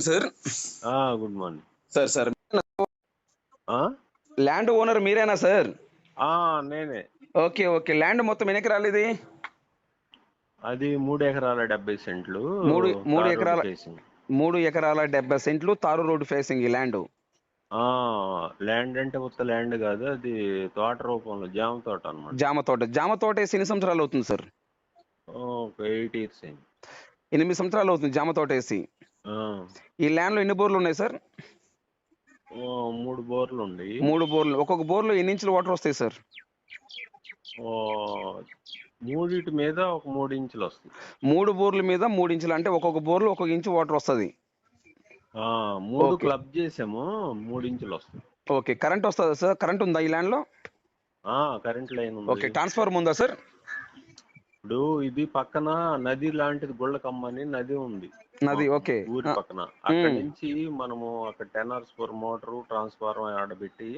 Sir. Good morning. Sir sir ఆ? Land owner మీరేనా sir? ఆ, నేనే. Okay okay. ల్యాండ్ మొత్తం ఎన్ని ఎకరాలు ఇది? అది మూడు ఎకరాల డెబ్బై సెంట్లు. మూడు- మూడు ఎకరాల-. మూడు ఎకరాల డెబ్బై సెంట్లు తారు రోడ్డు ఫేసింగ్ ఈ ల్యాండ్. ఆ ల్యాండ్ అంటే ఉత్త ల్యాండ్ కాదు అది తోట రూపంలో జామ తోట అన్నమాట. జామ తోట. జామ తోట ఎన్ని సంవత్సరాలు అవుతుంది సార్? ఎనిమిది సంవత్సరాలు అవుతుంది జామ తోట వేసి. ఆ, ఈ ల్యాండ్లో ఎన్ని బోర్లు ఉన్నాయి సార్? ఓ, మూడు బోర్లు ఉన్నాయి మూడు బోర్లు. ఒక్కొక్క బోర్లో ఎన్ని ఇంచులు వాటర్ వస్తాయి సార్? ఓ, మూడిటి మీద ఒక మూడు ఇంచులు వస్తుంది మూడు బోర్ల మీద మూడు ఇంచులు. అంటే ఒక్కొక్క బోర్లు ఒక్కొక్క ఇంచు వాటర్ వస్తుంది. ఆ, మూడు. క్లబ్ చేసాము మూడు ఇంచులు వస్తుంది ఓకే. కరెంట్ వస్తుందా సార్? కరెంట్ ఉందా ఈ ల్యాండ్లో? ఆ కరెంట్ లైన్ ఓకే. ఉంది ట్రాన్స్ఫార్మర్ ఉందా సార్? ఇప్పుడు ఇది పక్కన నది లాంటిది గుళ్ళకమ్మ అని నది ఉంది. నది ఓకే. ఊరి పక్కన. అక్కడ. నుంచి మనము అక్కడ ten hours four motor transformer ఆడబెట్టి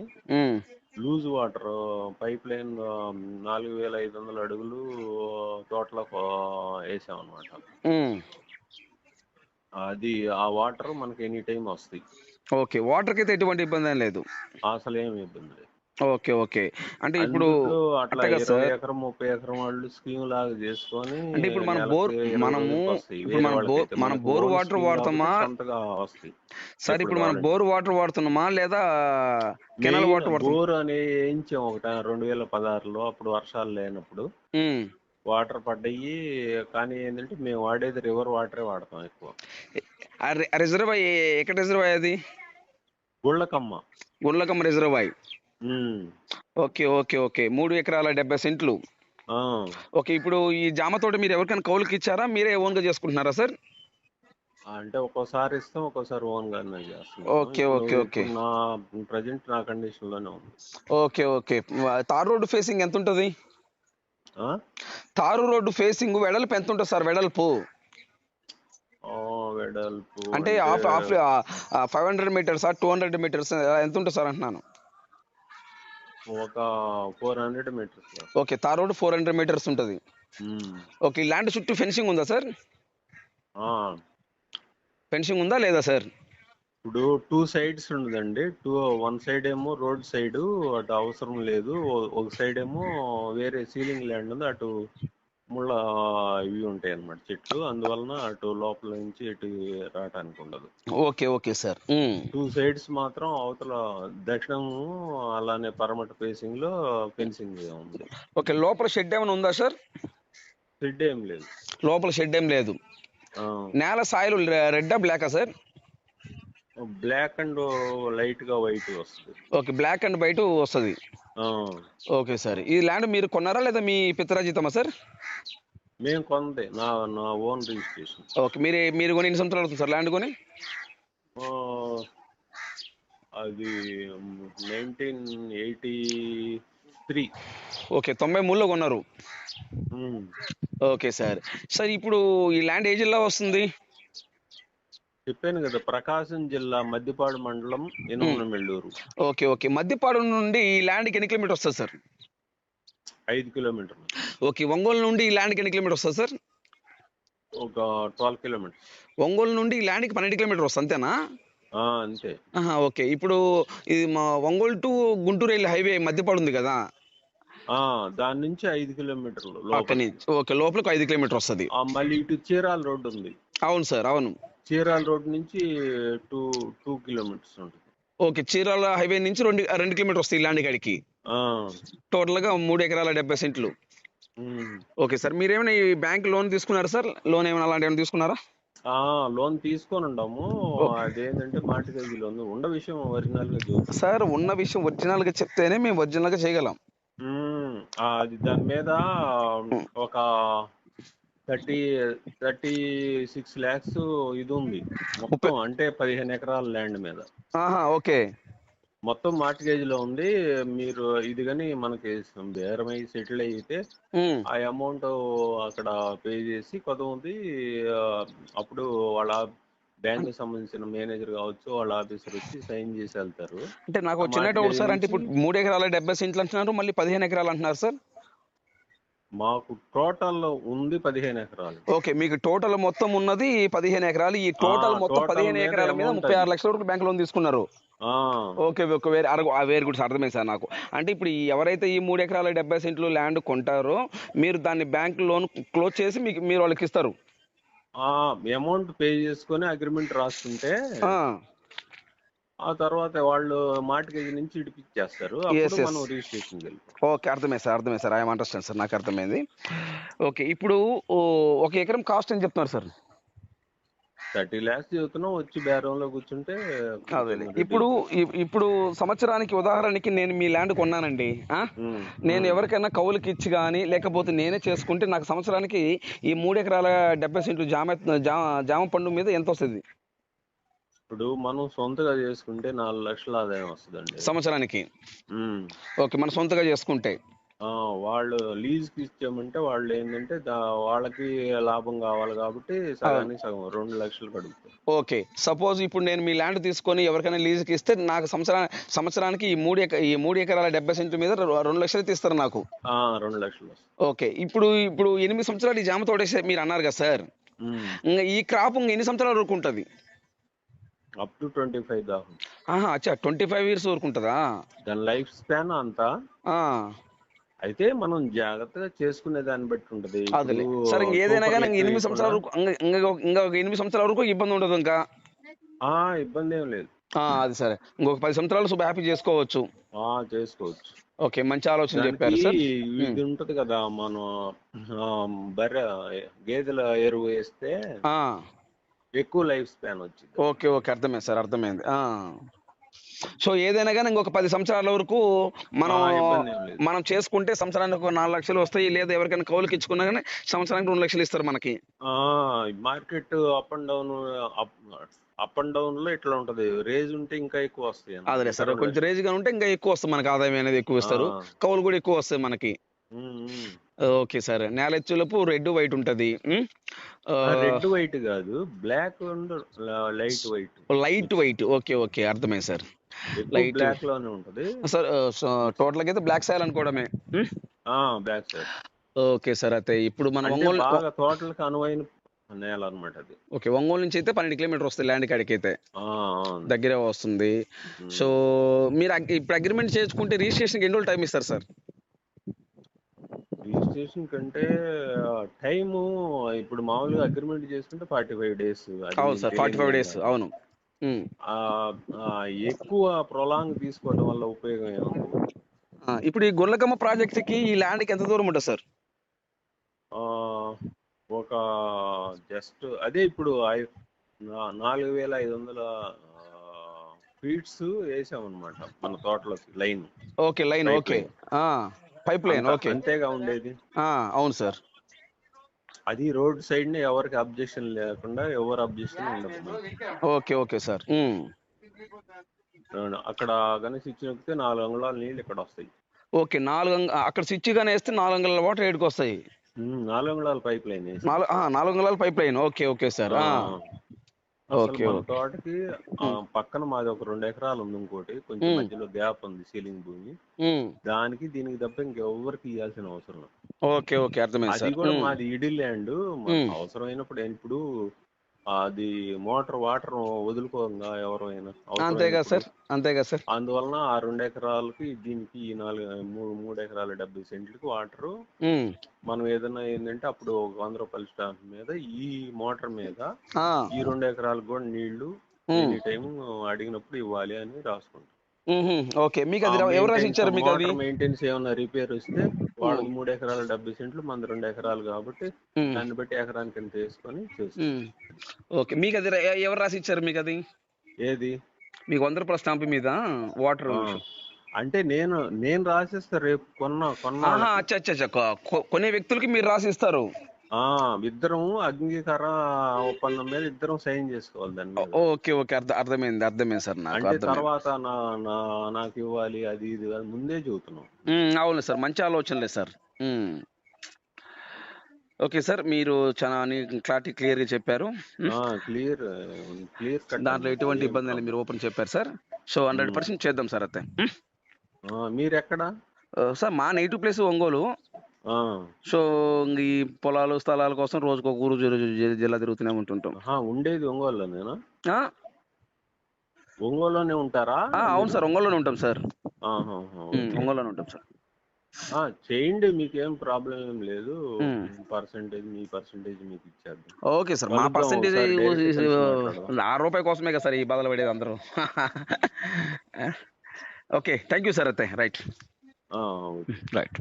loose water pipe line నాలుగు వేల ఐదు వందల అడుగులు తోటలో వేసాం అనమాట. అది ఆ వాటర్ మనకి ఎనీ టైం వస్తాయి. ఓకే. వాటర్కి అయితే ఎటువంటి ఇబ్బంది లేదు. అసలు ఏమి ఇబ్బంది లేదు. ఓకే ఓకే అంటే ఇప్పుడు అట్లా ఇరవై ఎకరం ముప్పై ఎకరం వాళ్ళు స్కీమ్ లాగా చేసుకొని అంటే ఇప్పుడు మనం బోర్ మనము. ఇప్పుడు మనం బోర్ మనం బోర్ వాటర్ వాడుతామా సార్ ఇప్పుడు మనం. బోర్ వాటర్ వాడుతున్నామా లేదా కెనాల్ వాటర్ బోర్ అని వేయించాం ఒకట రెండు వేల పదహారులో అప్పుడు వర్షాలు లేనప్పుడు. వాటర్ పడ్డాయి కానీ ఏంటంటే మేము వాడేది రివర్ వాటరే వాడతాం ఎక్కువ ఆ రి- ఆ రిజర్వాయర్ ఏ- ఎక్కడ రిజర్వాయర్ అది Gundlakamma Gundlakamma reservoir um. Okay okay okay. మూడు ఎకరాల డెబ్బై సెంట్లు. ఓకే ఇప్పుడు ఈ జామ తోట మీరు ఎవరికైనా కౌలుకి ఇచ్చారా? మీరే ఓన్గా చేసుకుంటున్నారా సార్? అంటే ఒక్కోసారి ఇస్తాం ఒక్కోసారి ఓన్ గానే చేస్తాం ఓకే, ఓకే, ఓకే. నా ప్రజెంట్ నా కండిషన్లోనే ఉంది. Okay okay. తారు రోడ్డు ఫేసింగ్ ఎంత ఉంటుంది ఆ? తారు రోడ్డు ఫేసింగ్ వెడల్పు ఎంత ఉంటుంది సార్? వెడల్పు. వెడల్పు అంటే half half five hundred metres two hundred metres ఎంత ఉంటుంది సార్? అంటున్నాను. ఒక four hundred metres okay tar road four hundred metres ఉంటుంది. ఓకే ల్యాండ్ చుట్టూ ఫెన్సింగ్ ఉందా సార్? ఫెన్సింగ్ ఉందా లేదా సార్? ఇప్పుడు టూ సైడ్స్ ఉండదండి. టూ వన్ సైడ్ ఏమో రోడ్ సైడ్ అటు అవసరం లేదు. ఒక సైడ్ ఏమో వేరే సీలింగ్ ల్యాండ్ ఉంది అటు ముళ్ళ ఇవి ఉంటాయి అన్నమాట చెట్లు. అందువలన అటు లోపల నుంచి ఇటు రావటానికి ఉండదు. Okay okay sir. Two sides మాత్రం అవతల దక్షిణం అలానే పరమట ఫేసింగ్లో ఫెన్సింగ్ ఉంది. ఓకే లోపల షెడ్ ఏమైనా ఉందా సార్? షెడ్ ఏం లేదు. లోపల షెడ్ ఏం లేదు. నేల సాయిల్ రెడ్డా బ్లాకా సార్? బ్లాక్ అండ్ లైట్గా వైట్ వస్తుంది. ఓకే బ్లాక్ అండ్ వైట్ వస్తుంది. Okay sir. ఈ ల్యాండ్ మీరు కొన్నారా లేదా మీ పిత్రాజితమా సార్? మేము కొందే నా నా ఓన్ రిజిస్ట్రేషన్. ఓకే. మీరు మీరు కొని ఎన్ని సంవత్సరాలు అవుతుంది సార్ ల్యాండ్ కొని? అది నైన్టీన్ ఎయిటీ త్రీ. ఓకే. తొంభై మూడులో కొన్నారు. Okay sir. సార్ ఇప్పుడు ఈ ల్యాండ్ ఏ జిల్లా వస్తుంది? చెప్పాను కదా ప్రకాశం జిల్లా మద్దిపాడు మండలం ఎనుమలమెల్లూరు ఓకే ఓకే. మద్దిపాడు నుండి ఈ ల్యాండ్కి ఎన్ని కిలోమీటర్ వస్తుంది సార్? ఐదు కిలోమీటర్లు. ఓకే ఒంగోలు నుండి ఈ ల్యాండ్కి ఎన్ని కిలోమీటర్ వస్తుంది సార్? ఒక ట్వెల్వ్ కిలోమీటర్స్. ఒంగోలు నుండి ఈ ల్యాండ్కి పన్నెండు కిలోమీటర్ వస్తుంది అంతేనా? అంతే. ఓకే. ఇప్పుడు ఇది మా ఒంగోలు టు గుంటూరు వెళ్ళే హైవే మధ్యపాడు ఉంది కదా? దాని నుంచి ఐదు కిలోమీటర్లు ఓకే లోపలికి ఐదు కిలోమీటర్ వస్తుంది. మళ్ళీ ఇటు చీరాల రోడ్డు ఉంది. అవును సార్ అవును. చీరాల రోడ్ నుంచి టూ టూ కిలోమీటర్స్ ఉంటుంది. ఓకే చీరాల హైవే నుంచి రెండు రెండు కిలోమీటర్ వస్తాయి ల్యాండ్ కాడికి. ఆ, టోటల్గా మూడు ఎకరాల డెబ్బై సెంట్లు. ఓకే సార్ మీరేమైనా ఈ బ్యాంక్ లోన్ తీసుకున్నారా సార్? లోన్ ఏమైనా అలాంటి ఏమైనా తీసుకున్నారా? లోన్ తీసుకొని ఉండాము. అదేంటంటే మార్టిగేజ్ లోన్ ఉండ విషయం ఒరిజినల్గా సార్ ఉన్న విషయం ఒరిజినల్గా చెప్తేనే మేము ఒరిజినల్గా చేయగలం. ఉమ్, ఆ, అది దాని మీద ఒక థర్టీ థర్టీ సిక్స్ ల్యాక్స్ ఇది ఉంది మొత్తం అంటే పదిహేను ఎకరాల ల్యాండ్ మీద. ఆహా ఓకే. మొత్తం మార్టిగేజ్లో ఉంది. మీరు ఇది కానీ మనకి బేరమై సెటిల్ అయితే ఆ అమౌంట్ అక్కడ పే చేసి కొంతమంది అప్పుడు వాళ్ళ బ్యాంక్ సంబంధించిన మేనేజర్ కావచ్చు వాళ్ళ ఆఫీసర్ వచ్చి సైన్ చేసి వెళ్తారు. అంటే నాకు చిన్న డౌట్ సార్ అంటే ఇప్పుడు మూడు ఎకరాల డెబ్బై సెంట్లు అంటున్నారు మళ్ళీ పదిహేను ఎకరాలు అంటున్నారు సార్. మాకు టోటల్ ఉంది పదిహేను ఎకరాలు. ఓకే మీకు టోటల్ మొత్తం ఉన్నది పదిహేను ఎకరాలు. ఈ టోటల్ మొత్తం పదిహేను ఎకరాల మీద ముప్పై ఆరు. లక్షల వరకు బ్యాంక్ లోన్ తీసుకున్నారు ఓకే ఓకే వేరే అరగ ఆ వేరు కూడా అర్థమైంది సార్ నాకు. అంటే ఇప్పుడు ఎవరైతే ఈ మూడు ఎకరాల డెబ్బై సెంట్లు ల్యాండ్ కొంటారో మీరు దాన్ని బ్యాంక్ లోన్ క్లోజ్ చేసి మీకు మీరు వాళ్ళకి ఇస్తారు. అమౌంట్ పే చేసుకొని అగ్రిమెంట్ రాసుకుంటే ఆ, తర్వాత వాళ్ళు మార్టిగేజ్ నుంచి ఇడిపించేస్తారు ఓకే అర్థమైంది సార్ అర్థమైంది sir. I am understand sir నాకు అర్థమైంది. ఓకే ఇప్పుడు ఒక ఎకరం కాస్ట్ అని చెప్తున్నారు సార్? థర్టీ ల్యాక్స్ చెబుతున్నాం వచ్చి బేరంలో కూర్చుంటే ఇప్పుడు ఇప్పుడు సంవత్సరానికి ఉదాహరణకి నేను మీ ల్యాండ్ కొన్నానండి. నేను ఎవరికైనా కౌలుకి ఇచ్చి కానీ లేకపోతే నేనే చేసుకుంటే నాకు సంవత్సరానికి ఈ మూడు ఎకరాల డెబ్బై సెంట్లు జామ జామ పండు మీద ఎంత వస్తుంది? ఇప్పుడు మనం సొంతగా చేసుకుంటే నాలుగు లక్షల ఆదాయం వస్తుందండి. సంవత్సరానికి. ఓకే మన సొంతగా చేసుకుంటే? ఆ, వాళ్ళు లీజ్కి ఇచ్చామంటే వాళ్ళు ఏంటంటే వాళ్ళకి లాభం కావాలి కాబట్టి సగానికి సగం రెండు లక్షలు కడుగుతారు. ఓకే సపోజ్ ఇప్పుడు నేను మీ ల్యాండ్ తీసుకొని ఎవరికైనా లీజుకి ఇస్తే నాకు సంవత్సరా సంవత్సరానికి ఈ మూడు ఎక ఈ మూడు ఎకరాల డెబ్బై సెంట్ల మీద రెండు లక్షలు అయితే ఇస్తారు నాకు రెండు లక్షలు ఓకే ఇప్పుడు ఇప్పుడు ఎనిమిది సంవత్సరాలు ఈ జామ తోడేసే మీరు అన్నారు కదా సార్. ఈ క్రాప్ ఎన్ని సంవత్సరాల వరకు ఉంటుంది? అప్ టు ట్వంటీ ఫైవ్ దాకా ఆహా అచ్చా ట్వంటీ ఫైవ్ ఇయర్స్ వరకు ఉంటుందా? దాని లైఫ్ స్పాన్ అంతా అయితే మనం జాగ్రత్తగా చేసుకునే దాన్ని బట్టి ఉంటది. సరే ఏదైనా కానీ ఎనిమిది సంవత్సరాల వరకు ఇంకా ఒక- ఎనిమిది సంవత్సరాల వరకు ఇబ్బంది ఉండదు ఇంకా? ఆ ఇబ్బంది ఏం లేదు. ఆ, అది సరే. ఇంకొక పది సంవత్సరాలు శుభ హ్యాపీ చేసుకోవచ్చు. ఆ చేసుకోవచ్చు. ఓకే మంచి ఆలోచన చెప్పారు సార్. ఇది ఉంటది కదా మనం బర్రె గేదెల ఎరువు వేస్తే ఆ, ఎక్కువ లైఫ్ స్పాన్ వచ్చింది ఓకే ఓకే అర్థమైంది సార్ అర్థమైంది ఆ. సో ఏదైనా కానీ ఇంకొక పది సంవత్సరాల వరకు మనం. మనం చేసుకుంటే సంవత్సరానికి ఒక నాలుగు లక్షలు వస్తాయి లేదా ఎవరికైనా కౌలుకి ఇచ్చుకున్నా కానీ సంవత్సరానికి రెండు లక్షలు ఇస్తారు మనకి ఆ market up and down up and డౌన్లో ఇట్లా ఉంటది రేజ్ ఉంటే ఇంకా ఎక్కువ వస్తాయి. అదే సార్ కొంచెం రేజ్గా ఉంటే ఇంకా ఎక్కువ వస్తుంది మనకి ఆదాయం అనేది ఎక్కువ ఇస్తారు. కౌలు కూడా ఎక్కువ వస్తాయి మనకి. Okay sir. నేలెచ్చులపు రెడ్ వైట్ ఉంటది. రెడ్ వైట్ కాదు. Black light white. Light white. Okay okay. అర్థమైంది సార్. Light. బ్లాక్లోనే ఉంటది. సార్ సో టోటల్గా అయితే బ్లాక్ సాయిల్ అనుకోవడమే. Side okay sir. అయితే ఇప్పుడు మనం ఒంగోలు బాగా తోటలకు అనువైన నేల అన్నమాట అది. ఓకే ఒంగోలు నుంచి అయితే పన్నెండు కిలోమీటర్ వస్తుంది ల్యాండ్ కాడికి అయితే. దగ్గరే వస్తుంది. సో మీరు ఇప్పుడు అగ్రిమెంట్ చేసుకుంటే రిజిస్ట్రేషన్కి ఎన్ని రోజులు టైం ఇస్తారు సార్? రిజిస్ట్రేషన్ కంటే టైము ఇప్పుడు మామూలుగా అగ్రిమెంట్ చేసుకుంటే ఫార్టీ ఫైవ్ డేస్ అవును సార్ ఫార్టీ ఫైవ్ డేస్ అవును. ఎక్కువ ప్రొలాంగ్ తీసుకోవడం వల్ల ఉపయోగం ఏముంది? ఇప్పుడు ఈ గొర్లకమ్మ ప్రాజెక్ట్కి ఈ ల్యాండ్కి ఎంత దూరం ఉంటుంది సార్? ఆ, ఒక జస్ట్ అదే ఇప్పుడు నాలుగు వేల ఐదు వందల ఫీట్స్ వేసామన్నమాట మన తోటలోకి line. Okay line okay. Pipe line okay. అంతేగా ఉండేది. ఆ, అవును సార్. అది రోడ్ సైడ్ని ఎవరికి అబ్జెక్షన్ లేకుండా ఎవరు అబ్జెక్షన్ ఉండదు. Okay okay sir. అక్కడ గణేష్ ఇచ్చినప్పుడు నాలుగు అంగుళాల నీళ్ళు ఇక్కడ వస్తాయి. ఓకే నాలుగు అక్కడ స్విచ్ గానే వేస్తే నాలుగు అంగళాల వాటర్ ఏడుకు వస్తాయి నాలుగు అంగుళాల పైప్ లైన్ నాలుగు ఆ, నాలుగు అంగళాల pipe line. Okay okay sir. Okay. తోటకి పక్కన మాది ఒక రెండు ఎకరాలు ఉంది ఇంకోటి కొంచెం. మధ్యలో గ్యాప్ ఉంది సీలింగ్ భూమి. దానికి దీనికి తప్ప ఇంకెవ్వరికి ఇవ్వాల్సిన అవసరం. ఓకే ఓకే అర్థమైంది అది కూడా. మాది ఇడి ల్యాండ్. అవసరమైనప్పుడు ఇప్పుడు అది మోటార్ వాటర్ వదులుకోగా ఎవరైనా అంతే కదా సార్ అవసరమైనప్పుడు. అంతే కదా సార్ అందువలన ఆ రెండు ఎకరాలకి దీనికి ఈ నాలుగు మూడు మూడు ఎకరాల డెబ్బై సెంట్లకి వాటర్. మనం ఏదైనా ఏంటంటే అప్పుడు ఒక వంద రూపాయల స్టాంప్ మీద ఈ మోటార్ మీద. ఈ రెండు ఎకరాలకు కూడా నీళ్ళు. ఎనీ టైం అడిగినప్పుడు ఇవ్వాలి అని రాసుకుంటాం. ఓకే మీకు అది ఎవరు రాసి ఇచ్చారు మీకు అది మెయింటెనెన్స్ ఏమైనా రిపేర్ వస్తే వాళ్ళకి మూడు ఎకరాల డెబ్బై సెంట్లు మన రెండు ఎకరాలు కాబట్టి. దాన్ని బట్టి ఎకరానికి ఎంత వేసుకొని. ఓకే. మీకు అది ఎవరు రాసి ఇచ్చారు మీకు అది? ఏది? మీకు వంద రూపాయల స్టాంప్ మీద వాటర్ అంటే నేను నేను రాసిస్తా రేపు కొన్న కొన్న అచ్చా అచ్చా కొనే వ్యక్తులకి మీరు రాసి ఇస్తారు ఆ ఇద్దరం అంగీకార ఒప్పందం మీద ఇద్దరం సైన్ చేసుకోవాలి దాని మీద. ఓకే ఓకే అర్థం అర్థమైంది అర్థమైంది సార్ నాకు అంటే అర్థమైంది. తర్వాత నా నా నాకు ఇవ్వాలి అది ఇది అని ముందే చెబుతున్నాం. ఉమ్, అవును సార్ మంచి ఆలోచనలే సార్. ఉమ్. ఓకే సార్ మీరు చాలా క్లారిటీ క్లియర్గా చెప్పారు. ఉమ్. క్లియర్ క్లియర్ కట్ దాంట్లో ఎటువంటి ఇబ్బంది లేదు మీరు ఓపెన్ చెప్పారు సార్? సో హండ్రెడ్ పర్సెంట్ చేద్దాం సార్ అయితే ఉమ్. మీరు ఎక్కడ సార్ మా నెగిటివ్ ప్లేస్ ఒంగోలు. సో ఈ పొలాలు స్థలాల కోసం రోజుకు ఒక ఊరు జిల్లా తిరుగుతూనే ఉంటుంటాం. ఉండేది ఒంగోలులోనేనా? ఒంగోలులోనే ఉంటారా? అవును సార్ ఒంగోలులోనే ఉంటాం సార్. ఒంగోలులోనే ఉంటాం సార్. ఆ, చేయండి మీకేం ప్రాబ్లం ఏం లేదు. పర్సంటేజ్ మీ పర్సంటేజ్ మీకు ఇచ్చేద్దాం. ఓకే సార్ మా పర్సెంటేజ్ ఒకసారి direct కలిసి మాట్లాడదాం. ఆ రూపాయి కోసమే కదా సార్ ఈ బాధలు పడేది అందరూ. ఓకే థ్యాంక్ యూ సార్ అయితే రైట్. ఆ, ఓకే. రైట్.